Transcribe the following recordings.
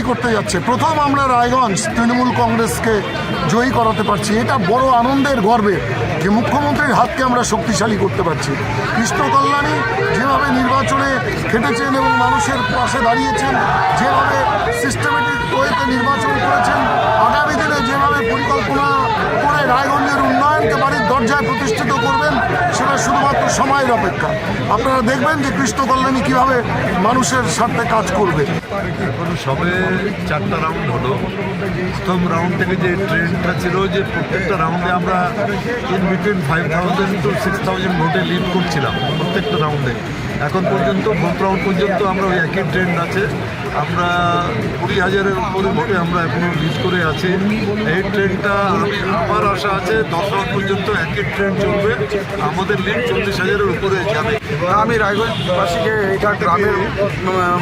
তৈরি করতে যাচ্ছে। প্রথম আমরা রায়গঞ্জ তৃণমূল কংগ্রেসকে জয়ী করাতে পারছি। এটা বড় আনন্দের গর্বে যে মুখ্যমন্ত্রীর হাতকে আমরা শক্তিশালী করতে পারছি। কৃষ্ণ কল্যাণী যেভাবে নির্বাচনে খেটেছেন এবং মানুষের পাশে দাঁড়িয়েছেন, যেভাবে সিস্টেমেটিক সময়ের অপেক্ষা। আপনারা দেখবেন যে কৃষ্ণ কল্যাণী কীভাবে মানুষের সাথে কাজ করবে। সবে চারটা রাউন্ড হলো। প্রথম রাউন্ড থেকে যে ট্রেনটা ছিল যে প্রত্যেকটা রাউন্ডে আমরা in between five thousand to six thousand ভোটে লিড করছিলাম, প্রত্যেকটা রাউন্ডে এখন পর্যন্ত রাউন্ড পর্যন্ত আমরা ওই একই ট্রেন্ড আছে। আমরা কুড়ি হাজারের উপরে ভোটে আমরা এখনও লিড করে আছি। এই ট্রেনটা আমি আমার আশা আছে, দশ পর্যন্ত একই ট্রেন চলবে। আমাদের লিড চল্লিশ হাজারের উপরে যাবে। আমি রায়গঞ্জবাসীকে এটা গ্রামের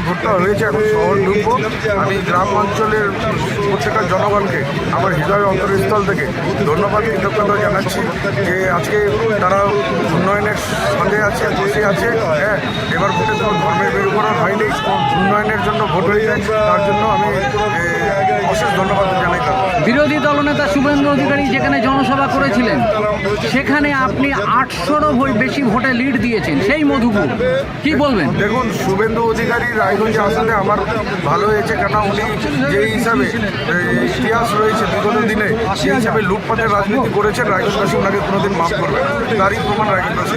ভোটটা হয়েছে, এখন শহর ঢুকবো। আমি গ্রাম অঞ্চলের প্রত্যেকটা জনগণকে, আমার হৃদয়ের অন্তরস্থল থেকে ধন্যবাদ, কৃতজ্ঞতা জানাচ্ছি যে আজকে তারা উন্নয়নের সঙ্গে আছে, বসে আছে। হ্যাঁ এবার ভোটে তো ধর্মের মেরুকরণ হয়নি, উন্নয়নের জন্য ভোট হয়েছে, তার জন্য আমি অশেষ ধন্যবাদ জানাই বিরোধী দলনেতা শুভেন্দু অধিকারী যেখানে জনসভা করেছিলেন সেখানে আপনি আটশোরও বেশি ভোটে লিড দিয়েছেন সেই মধুপুর। কি বলবেন? দেখুন শুভেন্দু অধিকারী রায়গঞ্জে আসাতে আমার ভালো হয়েছে কেন উনি যে হিসাবে ইতিহাস রয়েছে বিগত দিনে সেই হিসাবে লুটপাটের রাজনীতি করেছেন রায়গঞ্জবাসী ওনাকে কোনোদিন মাফ করবে তারই প্রমাণ রায়গঞ্জবাসী